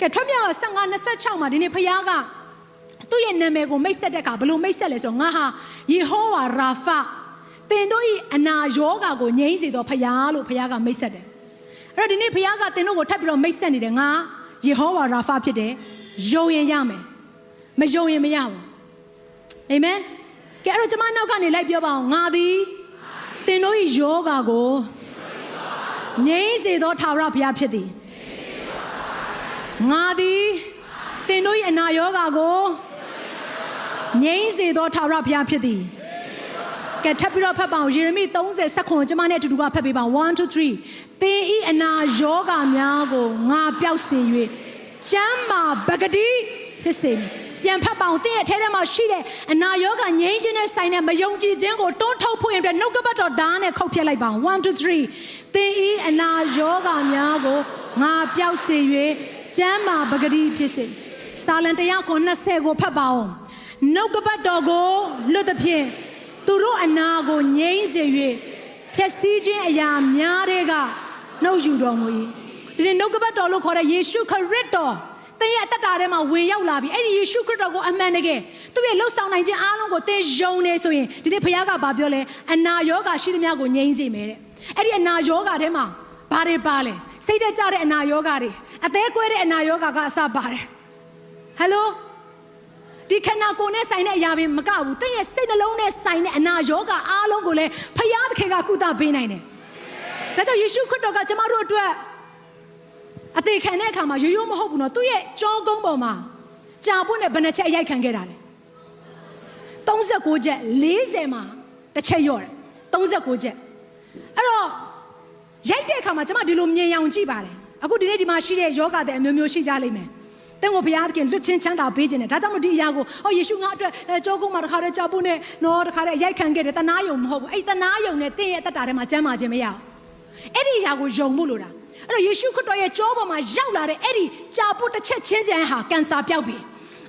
ကဲထွက်မြောက်15 26မှာဒီနေ့ဖခင်ကသူ့ရဲ့နာမည်ကိုမိတ်ဆက်တဲ့အခါဘယ်လိုမိတ်ဆက်လဲဆိုတော့ငါဟာယေဟောဝါရာဖာတင်တို့၏အနာယောဂါကိုငြိမ်းစေသောဖခင်လို့ဖခင်ကမိတ်ဆက်တယ်အဲ့တော့ဒီနေ့ဖခင်ကတင်တို့ကိုထပ်ပြီးတော့မိတ်ဆက်နေတယ်ငါယေဟောဝါရာဖာဖြစ်တယ်ယုံရင်ရမယ်မယုံရင်မရဘူးအာမင်ကဲအဲ့တော့ကျွန်မနောက်ကနေလိုက်ပြောပါအောင်ငါသည်တင်တို့၏ယောဂါကို ငြိမ်းစေသောထာဝရဘုရားဖြစ်သည်ငါသည်တင်တို့၏အနာရောဂါကိုငြိမ်းစေသောထာဝရဘုရားဖြစ်သည်ကဲထပ်ပြီးတော့ဖတ်ပါအောင်ယေရမိ30စက္ကွန်ကျွန်မနဲ့အတူတူကဖတ်ပေးပါ1 2 3သင်ဤအနာယောဂါများကိုငါပျောက်စေ၍ကျမ်းမာပဂတိဖြစ်စေမည် ပြန်ဖတ်ပါအောင်သင်ရဲ့အထဲထဲမှာရှိတဲ့အနာယောဂါငြိမ်းခြင်းနဲ့ဆိုင်တဲ့မယုံကြည်ခြင်းကိုတွန်းထုတ်ဖို့ရတဲ့နှုတ်ကပတ်တော်ဓာတ်နဲ့ခုတ်ပြလိုက်ပါအောင်1 2 3သင်ဤအနာယောဂါများကိုငါပျောက်စေ၍ကျမ်းမာပဂတိဖြစ်စေစာလံ190ကိုဖတ်ပါအောင်နှုတ်ကပတ်တော်ကိုလွတ်သဖြင့်သူတို့အနာကိုငြိမ်းစေ၍ဖြည့်ဆည်းခြင်းအရာများတဲ့ကနှုတ်ယူတော်မူ၏ဒီနေ့နှုတ်ကပတ်တော်လို့ခေါ်တဲ့ယေရှုခရစ်တော် သင်ရဲ့အသက်တာထဲမှာဝင်ရောက်လာပြီအဲ့ဒီယေရှုခရစ်တော်ကိုအမှန်တကယ်သူ့ရဲ့လှုပ်ဆောင်နိုင်ခြင်းအားလုံးကိုသင်ယုံနေဆိုရင်ဒီနေ့ဘုရားကဗာပြောလဲအနာယောဂါရှိသမျှကိုငြိမ်းစေမယ်တဲ့အဲ့ဒီအနာယောဂါထဲမှာဘာတွေပါလဲစိတ်တက်ကြတဲ့အနာယောဂါတွေအသေးကွဲတဲ့အနာယောဂါကအစပါတယ်ဟယ်လိုဒီခန္ဓာကိုယ်နဲ့ဆိုင်တဲ့အရာပင်မကဘူးသင်ရဲ့စိတ်နှလုံးနဲ့ဆိုင်တဲ့အနာယောဂါအားလုံးကိုလည်းဖယားသခင်ကကုသပေးနိုင်တယ်ဒါကြောင့်ယေရှုခရစ်တော်ကကျမတို့အတွက် အသေးခံတဲ့အခါမှာရိုးရိုးမဟုတ်ဘူးနော်သူ့ရဲ့ကြောကုန်းပေါ်မှာကြာပွင့်တဲ့ဘယ်နှချက်အရိုက်ခံခဲ့တာလဲ39ချက်40မှာတစ်ချက်ရော့တယ်39ချက်အဲ့တော့ရိုက်တဲ့အခါမှာကျမဒီလိုမြင်အောင်ကြည့်ပါတယ်အခုဒီနေ့ဒီမှာရှိတဲ့ယောဂတဲ့အမျိုးမျိုးရှိကြလိမ့်မယ်တင့်ကိုဘုရားသခင်လွတ်ချင်းချမ်းသာပေးခြင်းနဲ့ဒါကြောင့်မဒီအရာကိုဟောယေရှုငါအတွက်အဲကြောကုန်းမှာတစ်ခါတည်းကြာပွင့်နဲ့နော်တစ်ခါတည်းရိုက်ခံခဲ့တယ်တနာယုံမဟုတ်ဘူးအဲ့တနာယုံနဲ့တင့်ရဲ့အသက်တာထဲမှာကျမ်းမာခြင်းမရဘူးအဲ့ဒီအရာကိုယုံမှုလို့တာ အဲ့တော့ယေရှုခရစ်တော်ရဲ့ကြောပေါ်မှာရောက်လာတဲ့အဲ့ဒီကြာပွတ်တစ်ချက်ချင်းစံဟာကန်ဆာပျောက်ပြီ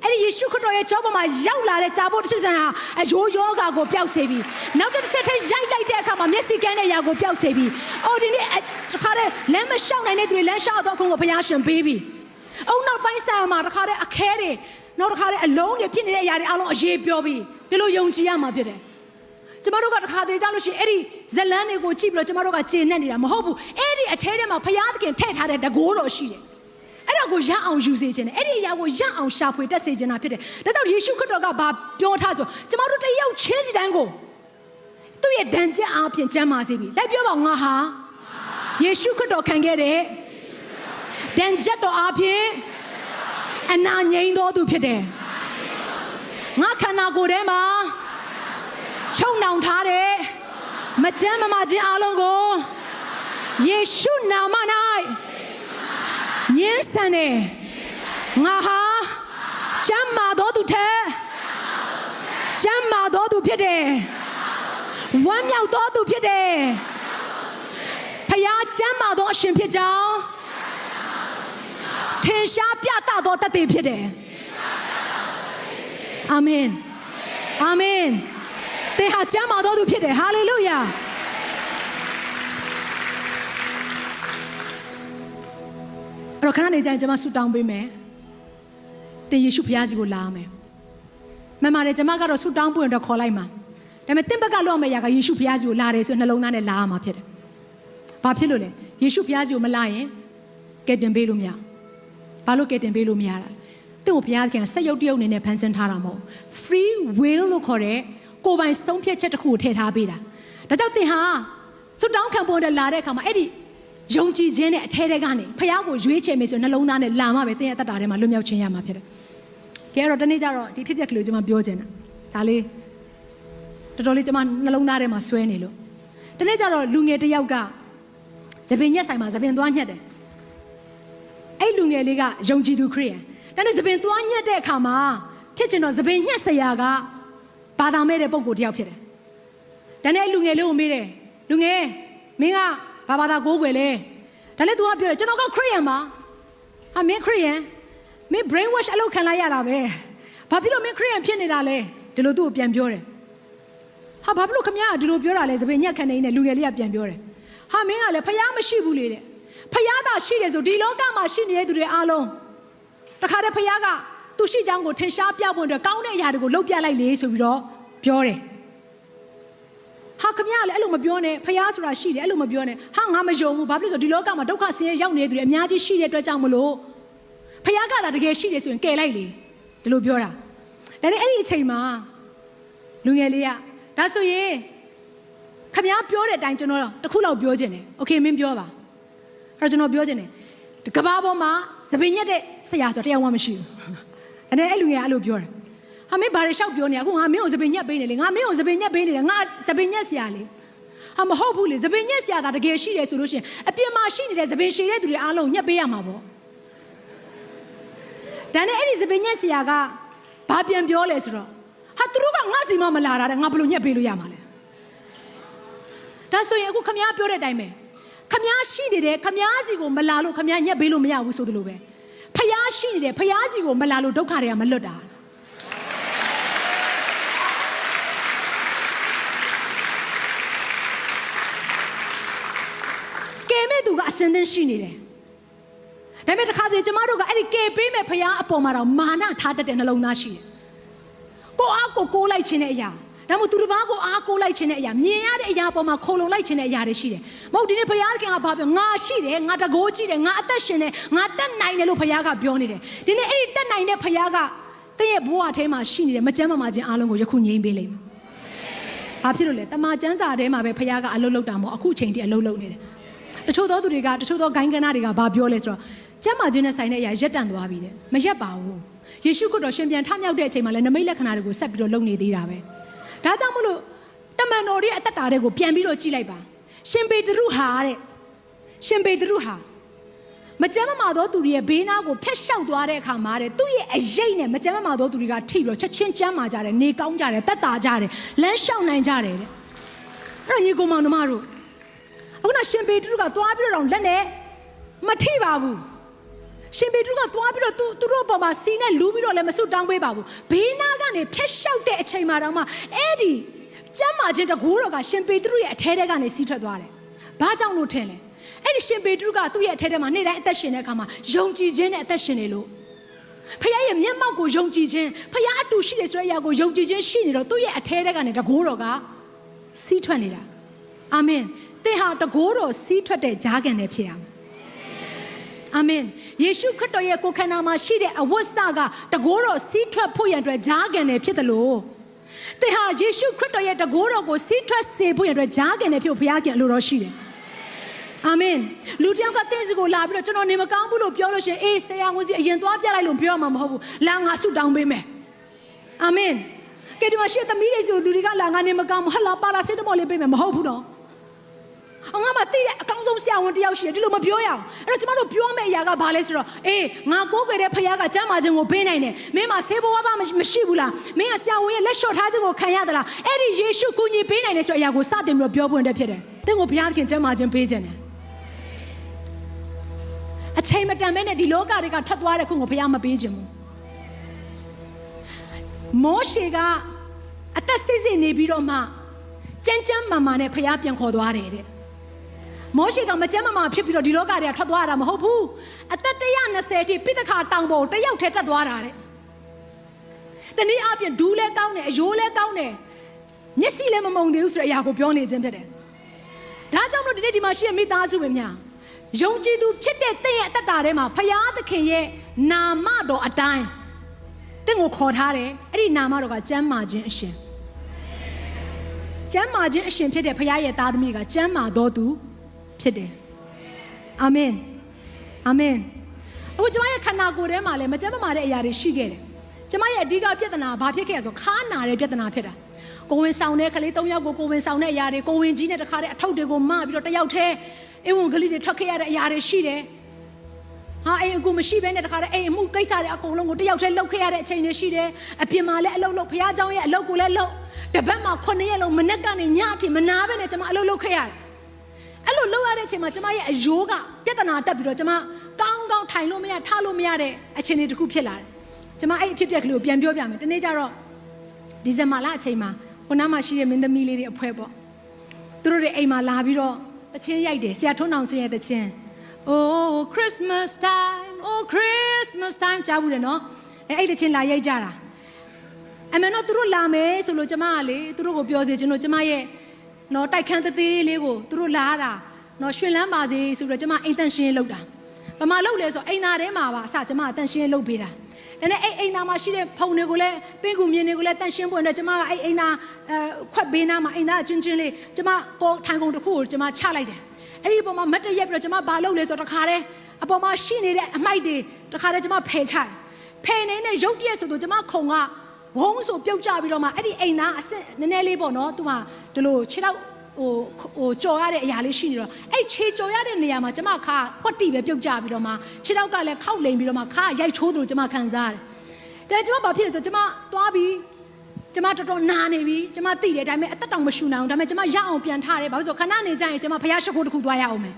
အဲ့ဒီယေရှုခရစ်တော်ရဲ့ကြောပေါ်မှာရောက်လာတဲ့ကြာပွတ်တစ်ချက်စံဟာအယိုးယောဂါကိုပျောက်စေပြီနောက်တစ်ချက်ထည့်ရိုက်လိုက်တဲ့အခါမှာမျက်စိကန်းတဲ့ຢာကိုပျောက်စေပြီအော်ဒီနေ့တစ်ခါတည်းလမ်းမလျှောက်နိုင်တဲ့သူတွေလမ်းလျှောက်တော့ခုကိုဘုရားရှင်ပေးပြီအုံနောက်ပိုင်းဆိုင်မှာတစ်ခါတည်းအခဲတွေနောက်တစ်ခါတည်းအလုံးတွေဖြစ်နေတဲ့အရာတွေအလုံးအရေးပြောပြီးဒီလိုယုံကြည်ရမှာဖြစ်တယ် ကျမတို့ကတစ်ခါသေးကြလို့ရှိရင်အဲ့ဒီဇလန်းတွေကိုကြည့်ပြီးတော့ကျမတို့ကကျေနပ်နေတာမဟုတ်ဘူးအဲ့ဒီအထဲထဲမှာဘုရားသခင်ထည့်ထားတဲ့တကိုးတော်ရှိတယ်အဲ့ဒါကိုရအောင်ယူစေခြင်းနဲ့အဲ့ဒီအရာကိုရအောင်ရှာဖွေတက်စေခြင်းတာဖြစ်တယ်ဒါကြောင့်ယေရှုခရစ်တော်ကဘာပြောထားဆိုကျမတို့တယောက်ချင်းစီတိုင်းကိုသူ့ရဲ့ဒဏ်ချက်အားဖြင့်ကျမ်းမာစေပြီလိုက်ပြောပါငါဟာယေရှုခရစ်တော်ခံခဲ့တဲ့ဒဏ်ချက်တော်အားဖြင့်အနာငြိမ်းတော်သူဖြစ်တယ်ငါခန္ဓာကိုယ်ထဲမှာ ချုံနှောင်ထားတဲ့မကြမ်းမမခြင်းအလုံးကိုယေရှုနာမ၌ညှင်းဆန်တယ်ငါဟာကျမ်းမာတော်သူထက်ကျမ်းမာတော်သူဖြစ်တယ်ဝမ်းမြောက်တော်သူဖြစ်တယ်ဖခင်ကျမ်းမာတော်အရှင်ဖြစ်ကြောင်းထင်ရှားပြသတော်တတ်တယ်ဖြစ်တယ်အာမင်အာမင် သင်ဟာကျမ်းမာတော်သူဖြစ်တယ်ဟာလေလုယာအဲ့တော့ခဏနေကြရင်ကျွန်မဆုတောင်းပေးမယ်သင်ယေရှုဖခင်ကြီးကိုလာမယ်မမလည်းကျွန်မကတော့ဆုတောင်းပွင့်တော့ခေါ်လိုက်မှာဒါပေမဲ့သင်ဘက်ကလောက်မယ့်ຢာကယေရှုဖခင်ကြီးကိုလာတယ်ဆိုနှလုံးသားနဲ့လာရမှာဖြစ်တယ်ဘာဖြစ်လို့လဲယေရှုဖခင်ကြီးကိုမလာရင်ကဲတင်ပေးလို့မရဘာလို့ကဲတင်ပေးလို့မရတာသင်ကိုဘုရားခင်ဆက်ရုပ်တရုပ်အနေနဲ့ဖန်ဆင်းထားတာမဟုတ် free will လို့ခေါ်တဲ့ ကိုယ်ပိုင်ဆုံးဖြတ်ချက်တစ်ခုကိုထည့်ထားပေးတာဒါကြောင့်သင်ဟာစွတောင်းခံပေါ်တဲ့လာတဲ့အခါမှာအဲ့ဒီယုံကြည်ခြင်းနဲ့အထဲထဲကနေဖះကိုရွေးချယ်မယ်ဆိုနှလုံးသားနဲ့လာမှပဲသင်ရဲ့အသက်တာထဲမှာလွတ်မြောက်ခြင်းရမှာဖြစ်တယ်။ကဲတော့တနေ့ကျတော့ဒီဖြစ်ပျက်ကလေးကိုကျွန်မပြောချင်တာဒါလေးတော်တော်လေးကျွန်မနှလုံးသားထဲမှာဆွဲနေလို့တနေ့ကျတော့လူငယ်တစ်ယောက်ကသပင်ညက်ဆိုင်မှာသပင်သွားညက်တယ်အဲ့လူငယ်လေးကယုံကြည်သူခရစ်ယာန်ဒါနဲ့သပင်သွားညက်တဲ့အခါမှာဖြစ်ချင်တော့သပင်ညက်ဆရာက ဘာသာမဲ့တဲ့ပုံကိုယ်တယောက်ဖြစ်တယ်။ဒါနဲ့လူငယ်လေးကိုမေးတယ်။လူငယ်မင်းကဘာဘာသာကိုးကွယ်လဲ။ဒါနဲ့ तू ကပြောတယ်ကျွန်တော်ကခရစ်ယာန်ပါ။ဟာမင်းခရစ်ယာန်မင်း brain wash အလုပ်ခံလိုက်ရတာပဲ။ဘာဖြစ်လို့မင်းခရစ်ယာန်ဖြစ်နေတာလဲ။ဒီလိုသူ့ကိုပြန်ပြောတယ်။ဟာဘာဖြစ်လို့ခမရဒီလိုပြောတာလဲစပင်ညက်ခံနေနေလူငယ်လေးကပြန်ပြောတယ်။ဟာဟာမင်းကလည်းဖယားမရှိဘူးလေတဲ့ဖယားသာရှိတယ်ဆိုဒီလောကမှာရှိနေတဲ့သူတွေအားလုံးတခါတည်းဖယားက သူရှိချောင်းကိုထင်ရှားပြဖို့အတွက်ကောင်းတဲ့အရာတွေကိုလုပ်ပြလိုက်လေဆိုပြီးတော့ပြောတယ်ဟာခမရလည်းအဲ့လိုမပြောနဲ့ဖယားဆိုတာရှိတယ်အဲ့လိုမပြောနဲ့ဟာငါမယုံဘူးဘာဖြစ်လို့လဲဆိုဒီလောကမှာဒုက္ခဆင်းရဲရောက်နေတဲ့သူတွေအများကြီးရှိတဲ့အတွက်ကြောင့်မလို့ဖယားကသာတကယ်ရှိတယ်ဆိုရင်ကယ်လိုက်လေဒီလိုပြောတာဒါနဲ့အဲ့ဒီအချိန်မှာလူငယ်လေးကဒါဆိုရင်ခမရပြောတဲ့အတိုင်းကျွန်တော်တစ်ခုလောက်ပြောခြင်းတယ်โอเคမင်းပြောပါအဲ့တော့ကျွန်တော်ပြောခြင်းတယ်ဒီကဘာပေါ်မှာသပင်ညက်တဲ့ဆရာဆိုတရားမှမရှိဘူး အဲ့ဒါအဲ့လူငယ်ကအဲ့လိုပြောတယ်ဟာမင်းဘာတွေလျှောက်ပြောနေအခုငါမင်းကိုသပင်ညက်ပေးနေလေငါမင်းကိုသပင်ညက်ပေးနေတယ်ငါသပင်ညက်ဆရာလေဟာမဟုတ်ဘူးလေသပင်ညက်ဆရာသာတကယ်ရှိတယ်ဆိုလို့ရှိရင်အပြင်မှာရှိနေတဲ့သပင်ရှည်တဲ့သူတွေအားလုံးညက်ပေးရမှာပေါ့ဒါနဲ့အဲ့ဒီသပင်ညက်ဆရာကဘာပြန်ပြောလဲဆိုတော့ဟာသူတို့ကငါစီမမလာတာတဲ့ငါဘယ်လိုညက်ပေးလို့ရမှာလဲဒါဆိုရင်အခုခမားပြောတဲ့အတိုင်းပဲခမားရှိနေတယ်ခမားစီကိုမလာလို့ခမားညက်ပေးလို့မရဘူးဆိုသလိုပဲ ဖျားရှိနေတယ်ဖျားစီကိုမလာလို့ဒုက္ခတွေကမလွတ်တာကဲမဲ့သူကအစင်းသင်းရှိနေတယ်ဒါပေမဲ့တစ်ခါတည်းကျမတို့ကအဲ့ဒီကဲပေးမဲ့ဖျားအပေါ်မှာတော့မာနထားတတ်တဲ့နှလုံးသားရှိတယ်ကိုအားကိုကိုးလိုက်ခြင်းတဲ့အရာ ဒါမှမဟုတ်သူတစ်ပါးကိုအားကိုးလိုက်ခြင်းတဲ့အရာမြင်ရတဲ့အရာပေါ်မှာခိုလုံလိုက်ခြင်းတဲ့အရာတွေရှိတယ်မဟုတ်ဒီနေ့ဘုရားခင်ကဘာပြောငါရှိတယ်ငါတကိုးကြည့်တယ်ငါအသက်ရှင်တယ်ငါတက်နိုင်တယ်လို့ဘုရားကပြောနေတယ်ဒီနေ့အဲ့ဒီတက်နိုင်တဲ့ဘုရားကတင့်ရဲ့ဘဝထဲမှာရှိနေတဲ့မကြမ်းမမာခြင်းအားလုံးကိုယခုငြိမ်းပေးလိမ့်မယ်ဘာဖြစ်လို့လဲတမန်ကျမ်းစာထဲမှာပဲဘုရားကအလုပ်လုပ်တာမဟုတ်အခုချိန်ထိအလုပ်လုပ်နေတယ်တချို့သောသူတွေကတချို့သောဂိုင်းကနာတွေကဘာပြောလဲဆိုတော့ကျမ်းမာခြင်းနဲ့ဆိုင်တဲ့အရာရက်တန့်သွားပြီတဲ့မရက်ပါဘူးယေရှုခရစ်တော်ရှင်ပြန်ထမြောက်တဲ့အချိန်မှာလည်းနမိတ်လက္ခဏာတွေကိုဆက်ပြီးတော့လုပ်နေသေးတာပဲ ဒါကြောင့်မလို့တမန်တော်ရဲ့အသက်တာတွေကိုပြန်ပြီးတော့ကြည့်လိုက်ပါရှင်ပေတရုဟာတဲ့ရှင်ပေတရုဟာမကြမ်းမမာသောသူတွေရဲ့ဘေးနားကိုဖျက်လျှောက်သွားတဲ့အခါမှာတဲ့သူ့ရဲ့အရေးနဲ့မကြမ်းမမာသောသူတွေကထိပြီးတော့ချက်ချင်းကြမ်းမာကြတယ်နေကောင်းကြတယ်တက်တာကြတယ်လမ်းလျှောက်နိုင်ကြတယ်တဲ့အဲ့ညီကောင်မောင်နှမတို့အခုနရှင်ပေတရုကသွားပြီးတော့လက်နဲ့မထိပါဘူး ရှင်ပေတရုကသွားပြီးတော့သူသူတို့ပေါ်မှာစီနဲ့လူးပြီးတော့လည်းမစွတ်တောင်းပေးပါဘူးဘေးနားကနေဖျက်လျှောက်တဲ့အချိန်မှာတော့မှအဲ့ဒီကျမ်းမာခြင်းတကူတော်ကရှင်ပေတရုရဲ့အထဲထဲကနေစီးထွက်သွားတယ်ဘာကြောင့်လို့ထင်လဲအဲ့ဒီရှင်ပေတရုကသူ့ရဲ့အထဲထဲမှာနေ့တိုင်းအသက်ရှင်တဲ့အခါမှာယုံကြည်ခြင်းနဲ့အသက်ရှင်နေလို့ဖခင်ရဲ့မျက်မှောက်ကိုယုံကြည်ခြင်းဖခင်အတူရှိတယ်ဆိုတဲ့အရာကိုယုံကြည်ခြင်းရှိနေတော့သူ့ရဲ့အထဲထဲကနေတကူတော်ကစီးထွက်နေတာအာမင်သင်ဟာတကူတော်စီးထွက်တဲ့ဂျားကန်နဲ့ဖြစ်ရမယ် အာမင်ယေရှုခရစ်တော်ရဲ့ကိုယ်ခန္ဓာမှာရှိတဲ့အဝတ်စကတကိုးတော်စီးထွက်ဖို့ရန်အတွက်ဂျားကန်နဲ့ဖြစ်တယ်လို့သင်ဟာယေရှုခရစ်တော်ရဲ့တကိုးတော်ကိုစီးထွက်စေဖို့ရန်အတွက်ဂျားကန်နဲ့ဖြစ်ဖို့ဘုရားခင်အလိုတော်ရှိတယ်အာမင်လူတယောက်ကတင်းစီကိုလာပြီးတော့ကျွန်တော်နေမကောင်းဘူးလို့ပြောလို့ရှိရင်အေးဆရာဝန်စီအရင်သွားပြလိုက်လို့ပြောမှာမဟုတ်ဘူးလာငါဆုတောင်းပေးမယ်အာမင်ကဲဒီမှာရှိတဲ့သမီးတွေစီကိုလူတွေကလာငါနေမကောင်းဘူးဟလာပါလာစစ်တမော်လေးပေးမယ်မဟုတ်ဘူးနော် အငါမသိတဲ့အကောင်းဆုံးဆရာဝန်တယောက်ရှိတယ်ဒီလိုမပြောရအောင်အဲ့တော့ကျမတို့ပြောမယ့်အရာကဘာလဲဆိုတော့အေးငါကိုးကွယ်တဲ့ဖခင်ကကျမ်းမာခြင်းကိုပေးနိုင်တယ်မင်းမဆေးဘဝပါမရှိဘူးလားမင်းကဆရာဝန်ရဲ့လက်လျှော့ထားခြင်းကိုခံရသလားအဲ့ဒီယေရှုကိုညီပေးနိုင်တယ်ဆိုတဲ့အရာကိုစတင်ပြီးတော့ပြောပွင့်တဲ့ဖြစ်တယ်သင်ကိုဘုရားသခင်ကျမ်းမာခြင်းပေးခြင်းတယ်အချိန်မတန်မဲနဲ့ဒီလောကတွေကထွက်သွားတဲ့ခုကိုဘုရားမပေးခြင်းဘူးမောရှေကအသက်စစ်စစ်နေပြီးတော့မှကြမ်းကြမ်းမာမာနဲ့ဘုရားပြန်ခေါ်သွားတယ်တဲ့ မောရှေကမကြမ်းမမာဖြစ်ပြီးတော့ဒီလောကတွေကထွက်သွားတာမဟုတ်ဘူးအသက်120တိပိတခါတောင်ပေါ်တယောက်ထဲတက်သွားတာတဲ့တနည်းအားဖြင့်ဒူးလဲကောင်းတယ်အယိုးလဲကောင်းတယ်မျက်စိလည်းမမုံသေးဘူးဆိုတဲ့အရာကိုပြောနေခြင်းဖြစ်တယ်ဒါကြောင့်မလို့ဒီနေ့ဒီမှာရှိတဲ့မိသားစုဝင်များယုံကြည်သူဖြစ်တဲ့တင့်ရဲ့အသက်တာထဲမှာဖရာသခင်ရဲ့နာမတော်အတိုင်းတင့်ကိုခေါ်ထားတယ်အဲ့ဒီနာမတော်ကကျမ်းမာခြင်းအရှင်ကျမ်းမာခြင်းအရှင်ဖြစ်တဲ့ဖရာရဲ့သားသမီးကကျမ်းမာတော်သူ ဖြစ်တယ်အာမင်အာမင်အခုကျွန်မရဲ့ခန္ဓာကိုယ်ထဲမှာလည်းမကြမ်းမမာတဲ့အရာတွေရှိခဲ့တယ်ကျွန်မရဲ့အဓိကပြဿနာဘာဖြစ်ခဲ့လဲဆိုခါနာတဲ့ပြဿနာဖြစ်တာကိုဝင်ဆောင်တဲ့ကလေး၃ယောက်ကိုကိုဝင်ဆောင်တဲ့အရာတွေကိုဝင်ကြီးနဲ့တခါတည်းအထောက်တွေကိုမပြီးတော့တယောက်တည်းအဝင်ကလေးတွေထွက်ခဲ့ရတဲ့အရာတွေရှိတယ်ဟာအိမ်အကူမရှိဘဲနဲ့တခါတည်းအိမ်အမှုကိစ္စတွေအကုန်လုံးကိုတယောက်တည်းလှုပ်ခဲ့ရတဲ့အချိန်တွေရှိတယ်အပြင်မှာလည်းအလုပ်လုပ်ဖះเจ้าရဲ့အလုပ်ကိုလည်းလုပ်တပတ်မှာ9ရက်လုံးမနေ့ကနေညအထိမနာဘဲနဲ့ကျွန်မအလုပ်လုပ်ခဲ့ရတယ်အဲ့လိုလုပ်ရ တဲ့အချိန်မှာကျမရဲ့အယိုးကပြဿနာတက်ပြီးတော့ကျမကောင်းကောင်းထိုင်လို့မရထားလို့မရတဲ့အခြေအနေတစ်ခုဖြစ်လာတယ်။ကျမအဲ့အဖြစ်ပြက်ကလေးကိုပြန်ပြောပြမယ်။ဒီနေ့ကျတော့ဒီဇင်ဘာလအချိန်မှာခုနမှရှိတဲ့မင်းသမီးလေးတွေအဖွဲပေါ့။သူတို့တွေအိမ်မှာလာပြီးတော့တတချင်းရိုက်တယ်ဆရာထွန်းအောင်စင်ရဲ့တချင်း Oh Christmas time Oh Christmas time ကြားဘူးတယ်နော်အဲအဲ့တချင်းလာရိုက်ကြတာအမေတို့သူတို့လာမယ်ဆိုလို့ကျမကလေသူတို့ကိုပြောစီခြင်းလို့ကျမရဲ့နော်တိုက်ခန်းသေးသေးလေးကိုသူတို့လာတာ နော်ရွှင်လန်းပါစေဆိုတော့ကျမအိမ်တန့်ရှင်းရေးလုပ်တာဘာမှလုပ်လဲဆိုအိမ်သားထဲမှာပါအစကျမအတန့်ရှင်းရေးလုပ်ပေးတာဒါနဲ့အဲ့အိမ်သားမှာရှိတဲ့ဖုန်တွေကိုလည်းပင်ကူမြင်တွေကိုလည်းတန့်ရှင်းဖို့နဲ့ကျမကအဲ့အိမ်သားအဲခွက်ဘေးနားမှာအိမ်သားအချင်းချင်းလေးကျမကောထိုင်ကုန်တစ်ခုကိုကျမချလိုက်တယ်အဲ့ဒီပုံမှာမတ်တရက်ပြီးတော့ကျမဘာလုပ်လဲဆိုတော့တခါတည်းအပေါ်မှာရှိနေတဲ့အမိုက်တွေတခါတည်းကျမဖယ်ချတယ်ဖယ်နေတဲ့ရုပ်တရက်ဆိုတော့ကျမခုံကဝုန်းဆိုပြုတ်ကျပြီးတော့မှအဲ့ဒီအိမ်သားအစ်နည်းနည်းလေးပေါ့နော်သူမှဒီလိုခြေတော့ ဟိုဟိုကြော်ရတဲ့အရာလေးရှိနေတော့အဲ့ခြေကြော်ရတဲ့နေရာမှာကျမခါကွက်တီပဲပြုတ်ကျပြီးတော့မှခြေတော့ကလည်းခောက်လိမ်ပြီးတော့မှခါရိုက်ချိုးသလိုကျမခံစားရတယ်ဒါကျမဘာဖြစ်လဲဆိုတော့ကျမသွားပြီးကျမတော်တော်နာနေပြီကျမသိတယ်ဒါပေမဲ့အသက်တောင်မရှူနိုင်အောင်ဒါပေမဲ့ကျမရအောင်ပြန်ထားတယ်ဘာလို့လဲဆိုတော့ခဏနေကြရင်ကျမဖျားရှိခိုးတစ်ခုသွားရအောင်မယ်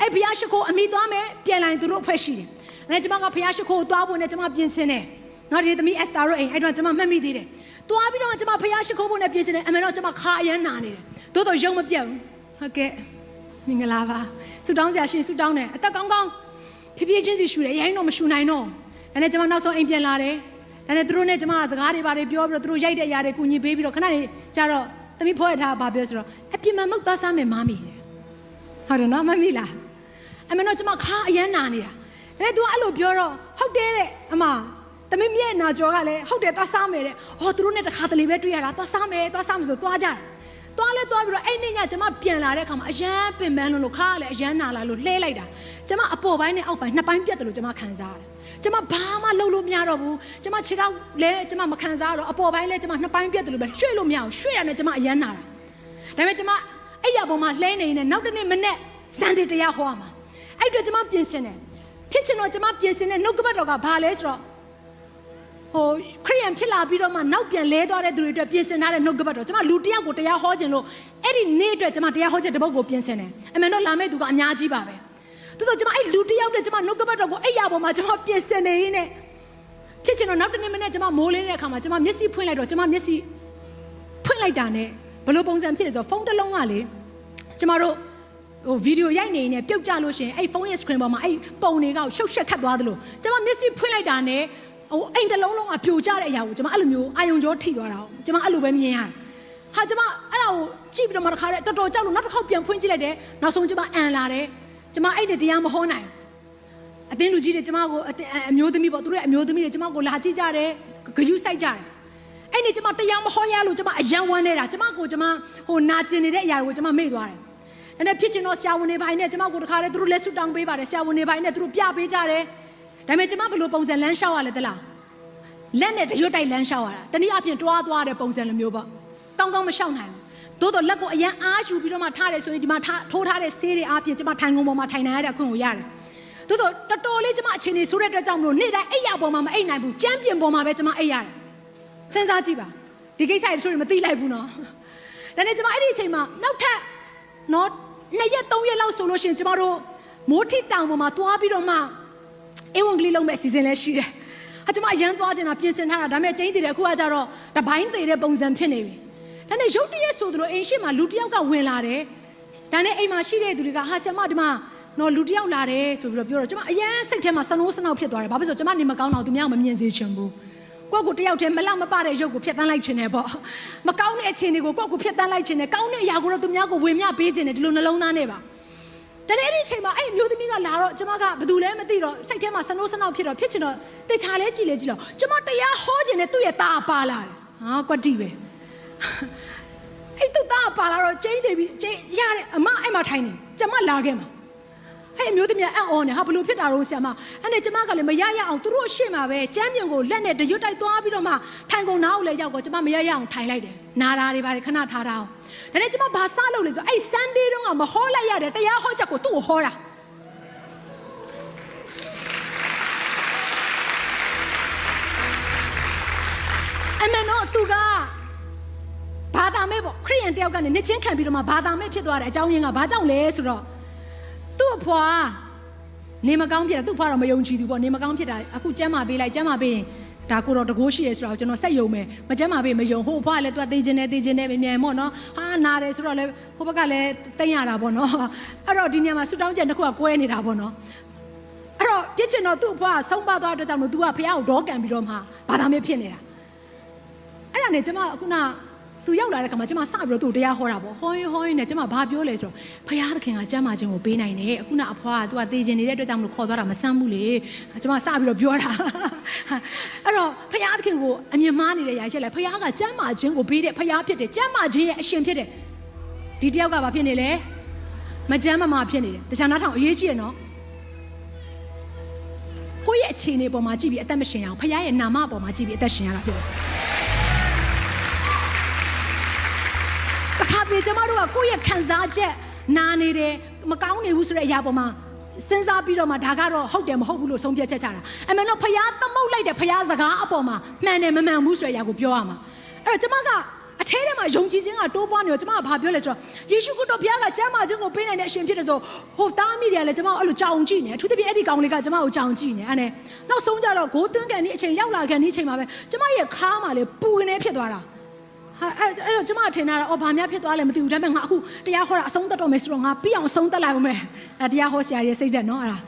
အဲ့ဖျားရှိခိုးအမိသွားမယ်ပြန်လာရင်သူတို့အဖွဲ့ရှိတယ်အဲ့ကျမကဖျားရှိခိုးကိုသွားဖို့နဲ့ကျမပြင်ဆင်တယ်နော်ဒီသမီးအက်စတာတို့အိမ်အဲ့တော့ကျမမှတ်မိသေးတယ် သွားပြီးတော့ကျမဖျားရှိခိုးဖို့နဲ့ပြင်ဆင်တယ်အမေတော့ကျမခါအရမ်းနာနေတယ်တိုးတော့ရုံမပြတ်ဘူးဟုတ်ကဲ့မင်္ဂလာပါဆူတောင်းကြရှင်ဆူတောင်းတယ်အသက်ကောင်းကောင်းဖြည်းဖြည်းချင်းစီရှူတယ်ရိုင်းတော့မရှူနိုင်တော့ဒါနဲ့ကျမနောက်ဆုံးအိမ်ပြန်လာတယ်ဒါနဲ့သူတို့နဲ့ကျမကစကားတွေပါတယ်ပြောပြီးတော့သူတို့ရိုက်တဲ့အရာတွေကူညီပေးပြီးတော့ခဏနေကြတော့သမီးဖွက်ထားပါပြောဆိုတော့အပြစ်မမုတ်သားစားမယ်မမီတယ်ဟုတ်တယ်နော်မမီလားအမေတော့ကျမခါအရန်နာနေတာဒါနဲ့ तू အဲ့လိုပြောတော့ဟုတ်တယ်တဲ့အမ သမီးမြဲ့နာကြောကလည်းဟုတ်တယ်သွားစားမယ်တဲ့ဟောသူတို့နဲ့တခါတလေပဲတွေ့ရတာသွားစားမယ်သွားစားမယ်ဆိုသွားကြတယ်သွားလဲသွားပြီးတော့အဲ့နေ့ညကျမပြန်လာတဲ့အခါမှာအရန်ပင်ပန်းလို့လို့ခါကလည်းအရန်နာလာလို့လှဲလိုက်တာကျမအပေါ်ပိုင်းနဲ့အောက်ပိုင်းနှစ်ပိုင်းပြတ်တယ်လို့ကျမခံစားရတယ်ကျမဘာမှလုပ်လို့မရတော့ဘူးကျမခြေထောက်လဲကျမမခံစားတော့အပေါ်ပိုင်းလဲကျမနှစ်ပိုင်းပြတ်တယ်လို့ပဲရွှေ့လို့မရအောင်ရွှေ့ရမယ်ကျမအရန်နာတာဒါပေမဲ့ကျမအဲ့ရပေါ်မှာလှဲနေနေနောက်တစ်နေ့မနေ့စံတေတရားဟောရမှာအဲ့အတွက်ကျမပြင်ဆင်တယ်ဖြစ်ချင်တော့ကျမပြင်ဆင်တဲ့နှုတ်ကပတ်တော်ကဘာလဲဆိုတော့ ဟိုခရိယန်ဖြစ်လာပြီးတော့မှနောက်ပြန်လဲသွားတဲ့သူတွေအတွက်ပြင်ဆင်ထားတဲ့နှုတ်ကပတ်တော်ကျမလူတစ်ယောက်ကိုတရားဟောခြင်းလို့အဲ့ဒီနေ့အတွက်ကျမတရားဟောခြင်းတစ်ပုဒ်ကိုပြင်ဆင်တယ်အမှန်တော့လာမယ့်သူကအများကြီးပါပဲသို့တော့ကျမအဲ့လူတစ်ယောက်တည်းကျမနှုတ်ကပတ်တော်ကိုအဲ့ရပေါ်မှာကျမပြင်ဆင်နေရင်းနဲ့ဖြစ်ချင်တော့နောက်တစ်နေ့မနေ့ကျမမိုးလင်းတဲ့အခါမှာကျမမျက်စိဖွင့်လိုက်တော့ကျမမျက်စိဖွင့်လိုက်တာနဲ့ဘယ်လိုပုံစံဖြစ်လဲဆိုတော့ဖုန်းတစ်လုံးကလေကျမတို့ဟိုဗီဒီယိုရိုက်နေနေပြုတ်ကြလို့ရှရင်အဲ့ဖုန်းရဲ့ screen ပေါ်မှာအဲ့ပုံတွေကရှုပ်ရှက်ခတ်သွားသလိုကျမမျက်စိဖွင့်လိုက်တာနဲ့ ဟိုအိမ်တစ်လုံးလုံးကပြိုကျတဲ့အရာကိုကျမအဲ့လိုမျိုးအာယုံကြောထိသွားတာကိုကျမအဲ့လိုပဲမြင်ရတယ်ဟာကျမအဲ့ဒါကိုကြည့်ပြီးတော့မှတစ်ခါတည်းတော်တော်ကြောက်လို့နောက်တစ်ခေါက်ပြန်ဖွင့်ကြည့်လိုက်တယ်နောက်ဆုံးကျမအန်လာတယ်ကျမအဲ့ဒီတရားမဟောနိုင်ဘူးအတင်းလူကြီးတွေကျမကိုအတင်းအမျိုးသမီးပေါ့သူတို့ရဲ့အမျိုးသမီးတွေကျမကိုလာကြည့်ကြတယ်ဂယုစိုက်ကြတယ်အဲ့ဒီကျမတရားမဟောရလို့ကျမအယံဝမ်းနေတာကျမကိုကျမဟိုနာကျင်နေတဲ့အရာတွေကိုကျမမေ့သွားတယ်အဲ့ဒါဖြစ်ချင်တော့ဆရာဝန်တွေဘိုင်းနဲ့ကျမကိုတခါတည်းသူတို့လက်ဆွတောင်းပေးပါတယ်ဆရာဝန်တွေဘိုင်းနဲ့သူတို့ပြပေးကြတယ် ဒါပေမဲ့ကျမဘယ်လိုပုံစံလမ်းလျှောက်ရလဲတလားလက်နဲ့တရွတ်တိုက်လမ်းလျှောက်ရတာတနည်းအားဖြင့်တွားသွားတဲ့ပုံစံလိုမျိုးပေါ့ကောင်းကောင်းမလျှောက်နိုင်ဘူးသို့တော့လက်ကိုအရန်အားယူပြီးတော့မှထားတယ်ဆိုရင်ဒီမှာထားထိုးထားတဲ့ဆေးတွေအားဖြင့်ကျမထိုင်ကုန်ပေါ်မှာထိုင်နိုင်ရတဲ့အခွင့်ကိုရတယ်သို့တော့တော်တော်လေးကျမအခြေအနေဆိုးတဲ့အတွက်ကြောင့်မလို့နေ့တိုင်းအိပ်ရပေါ်မှာမအိပ်နိုင်ဘူးကြမ်းပြင်ပေါ်မှာပဲကျမအိပ်ရတယ်စဉ်းစားကြည့်ပါဒီကိစ္စတွေတချို့တွေမသိလိုက်ဘူးနော်ဒါနဲ့ကျမအဲ့ဒီအချိန်မှာနောက်ထပ်နော်နှစ်ရက်သုံးရက်လောက်ဆိုလို့ရှိရင်ကျမတို့မိုးထိတောင်ပေါ်မှာသွားပြီးတော့မှ အေဝံဂေလိလုံးမဲ့အစီအစဉ်လည်းရှိတယ်ဟာကျမအရန်သွားချင်တာပြင်ဆင်ထားတာဒါပေမဲ့ကျင်းတည်တယ်အခုကကြတော့တပိုင်းသေးတဲ့ပုံစံဖြစ်နေပြီဒါနဲ့ရုတ်တရက်ဆိုသလိုအိမ်ရှိမှာလူတစ်ယောက်ကဝင်လာတယ်ဒါနဲ့အိမ်မှာရှိတဲ့သူတွေကဟာဆရာမဒီမှာနော်လူတစ်ယောက်လာတယ်ဆိုပြီးတော့ပြောတော့ကျွန်မအရန်စိတ်ထဲမှာစနိုးစနောက်ဖြစ်သွားတယ်ဘာဖြစ်လို့လဲဆိုတော့ကျွန်မနေမကောင်းတော့သူများမမြင်စေချင်ဘူးကိုယ့်ကိုယ်တယောက်တည်းမလောက်မပတဲ့ရုပ်ကိုဖျက်တမ်းလိုက်ချင်တယ်ပေါ့မကောင်းတဲ့အခြေအနေကိုကိုယ့်ကိုယ်ဖျက်တမ်းလိုက်ချင်တယ်ကောင်းတဲ့အရာကိုတော့သူများကိုဝေမျှပေးချင်တယ်ဒီလိုနှလုံးသားနဲ့ပါ တနေ့ဒီအချိန်မှာအဲ့အမျိုးသမီးကလာတော့ကျွန်မကဘာလို့လဲမသိတော့စိတ်ထဲမှာစနိုးစနောက်ဖြစ်တော့ဖြစ်ချင်တော့တေချာလဲကြည်လဲကြည်တော့ကျွန်မတရားဟောခြင်းနဲ့သူ့ရဲ့ตาပါလာတယ်ဟာကွက်တီပဲအဲ့သူသားပါလာတော့ကျင်းတယ်ပြီးကျင်းရတဲ့အမအဲ့မှာထိုင်နေကျမလာခဲ့မှာ ဟဲ့အမျိုးသမီးကအံ့ဩနေဟာဘလို့ဖြစ်တာတော့ဆရာမအဲ့နဲ့ကျမကလည်းမရရအောင်သူတို့ရှေ့မှာပဲကျမ်းပြင်ကိုလက်နဲ့တရွတ်တိုက်သွားပြီးတော့မှထိုင်ကုန်နားကိုလည်းရောက်တော့ကျမမရရအောင်ထိုင်လိုက်တယ်နာတာတွေပါတယ်ခဏထားတာအောင်ဒါနဲ့ကျမဘာစားလုပ်လဲဆိုအဲ့ဆန်ဒေးတုန်းကမဟောလိုက်ရတယ်တရားဟောချက်ကိုသူ့ကိုဟောတာအမှန်တော့သူကဘာသာမဲ့ပေါ့ခရိယန်တယောက်ကနေနှစ်ချင်းခံပြီးတော့မှဘာသာမဲ့ဖြစ်သွားတဲ့အကြောင်းရင်းကဘာကြောင့်လဲဆိုတော့ သူ့အဖွာနေမကောင်းဖြစ်တာသူ့ဖွာတော့မယုံကြည်ဘူးပေါ့နေမကောင်းဖြစ်တာအခုကျမ်းမာပေးလိုက်ကျမ်းမာပေးရင်ဒါကိုတော့တကိုးရှိရဲဆိုတော့ကျွန်တော်ဆက်ယုံမယ်မကြမ်းပါပဲမယုံဟိုဘွားကလည်းသူကသိချင်းနေသိချင်းနေမြန်မို့နော်ဟာနာတယ်ဆိုတော့လည်းဟိုဘက်ကလည်းတိတ်ရတာပေါ့နော်အဲ့တော့ဒီညမှာဆူတောင်းချက်တစ်ခုကကွဲနေတာပေါ့နော်အဲ့တော့ပြစ်ချင်တော့သူ့အဖွားကဆုံးပါသွားတဲ့အတွက်ကြောင့်မို့ तू ကဖះကိုဒေါကန်ပြီးတော့မှဘာသာမဲဖြစ်နေတာအဲ့ဒါနဲ့ကျွန်မအခုန သူရောက်လာတဲ့ခါမှာကျွန်မစပြီးတော့သူ့ကိုတရားဟောတာပေါ့ဟောရင်ဟောရင်နဲ့ကျွန်မဘာပြောလဲဆိုတော့ဖះသခင်ကကျမ်းမာခြင်းကိုပေးနိုင်တယ်အခုနအဖွားက तू ကသိချင်းနေတဲ့အတွက်ကြောင့်မလို့ခေါ်သွားတာမဆမ်းဘူးလေကျွန်မစပြီးတော့ပြောတာအဲ့တော့ဖះသခင်ကိုအမြင်မှားနေတဲ့ຢာချက်လဲဖះကကျမ်းမာခြင်းကိုပေးတဲ့ဖះဖြစ်တယ်ကျမ်းမာခြင်းရဲ့အရှင်ဖြစ်တယ်ဒီတယောက်ကဘာဖြစ်နေလဲမကျမ်းမမာဖြစ်နေတယ်တခြားနားထောင်အရေးကြီးရနော်ကိုယ့်ရဲ့အခြေအနေပေါ်မှာကြည့်ပြီးအသက်မရှင်ရအောင်ဖះရဲ့နာမပေါ်မှာကြည့်ပြီးအသက်ရှင်ရတာဖြစ်တယ် တခါတလေကျမတို့ကကိုယ့်ရဲ့ခံစားချက်နာနေတယ်မကောင်းနေဘူးဆိုတဲ့အရာပေါ်မှာစဉ်းစားပြီးတော့မှဒါကတော့ဟုတ်တယ်မဟုတ်ဘူးလို့ဆုံးဖြတ်ချက်ချတာအမှန်တော့ဖះသမုတ်လိုက်တဲ့ဖះစကားအပေါ်မှာမှန်တယ်မမှန်ဘူးဆိုတဲ့အရာကိုပြောရမှာအဲ့တော့ကျမကအထဲထဲမှာယုံကြည်ခြင်းကတိုးပွားနေတော့ကျမကဘာပြောလဲဆိုတော့ယေရှုခရစ်တော်ဘုရားကကျမ်းမာခြင်းကိုပေးနိုင်တဲ့အရှင်ဖြစ်တယ်ဆိုဟိုတားမိတယ်လေကျမကအဲ့လိုကြောင်ကြည့်နေအထူးသဖြင့်အဲ့ဒီကောင်လေးကကျမကိုကြောင်ကြည့်နေအဲ့နဲ့နောက်ဆုံးကြတော့ဂိုးသွင်းကန်ဒီအချိန်ရောက်လာကန်ဒီအချိန်မှာပဲကျမရဲ့ခါးမှာလေပူနေဖြစ်သွားတာ ဟာအဲ့အဲ့တော့ကျမထင်တာတော့အော်ဘာများဖြစ်သွားလဲမသိဘူးဒါပေမဲ့ငါအခုတရားဟောတာအဆုံးသတ်တော့မယ်ဆိုတော့ငါပြီးအောင်အဆုံးသတ်လိုက်အောင်မယ်အဲတရားဟောဆရာကြီးစိတ်သက်နော်အဲ့ဒါ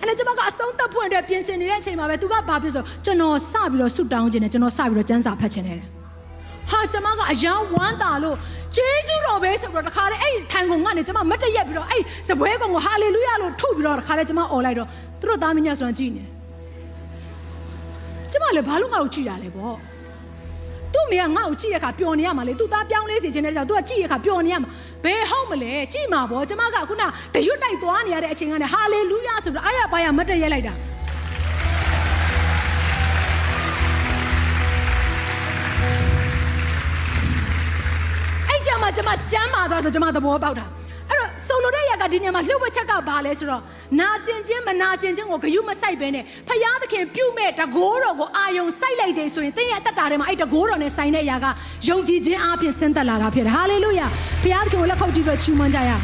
အဲ့လေကျမကအဆုံးသတ်ဖွင့်အတွက်ပြင်ဆင်နေတဲ့အချိန်မှာပဲသူကဘာဖြစ်ဆိုကျွန်တော်စပြီးတော့ဆုတောင်းခြင်းနဲ့ကျွန်တော်စပြီးတော့ကျမ်းစာဖတ်ခြင်းနဲ့ဟာကျမကအယံဝမ်းတာလို့ဂျေဇုတော်ပဲဆိုပြီးတော့တခါတည်းအဲ့ဒီထိုင်ကုန်ကနေကျမမတ်တရက်ပြီးတော့အဲ့စပွဲကောင်ကိုဟာလေလုယာလို့ထုတ်ပြီးတော့တခါတည်းကျမអော်လိုက်တော့သူတို့သားမင်းညဆိုတော့ကြည်နေကျမလည်းဘာလို့ငါ့ကိုကြည်တာလဲပေါ့ သူ့မိကငါ့ကိုကြည့်ရခါပျော်နေရမှာလေသူသားပြောင်းလဲစေခြင်းတဲ့ကြောင့်သူကကြည့်ရခါပျော်နေရမှာဘယ်ဟုတ်မလဲကြည့်မှာဗောကျမကခုနတရွတ်တိုက်သွားနေရတဲ့အချိန်ကနေဟာလေလုယာဆိုပြီးအားရပါရမတ်တရက်လိုက်တာအဲ့ကြမှာကျမကြမ်းမာသွားဆိုကျမသဘောပေါက်တာအဲ့တော့ဆိုလိုတဲ့ရ ကဒီနေရာမှာလှုပ်ဝက်ချက်ကဘာလဲဆိုတော့နာကျင်ခြင်းမနာကျင်ခြင်းကိုဂယုမဆိုင်ဘဲနဲ့ဖယားသခင်ပြုမဲ့တကိုးတော်ကိုအာယုံစိုက်လိုက်တယ်ဆိုရင်သင်ရဲ့အသက်တာထဲမှာအဲ့တကိုးတော်နဲ့ဆိုင်တဲ့အရာကယုံကြည်ခြင်းအပြင်ဆင်းသက်လာတာဖြစ်တယ်ဟာလေလုယာဖယားသခင်ကိုလက်ခုပ်ကြည့်ပြီးတော့ချီးမွမ်းကြရအောင်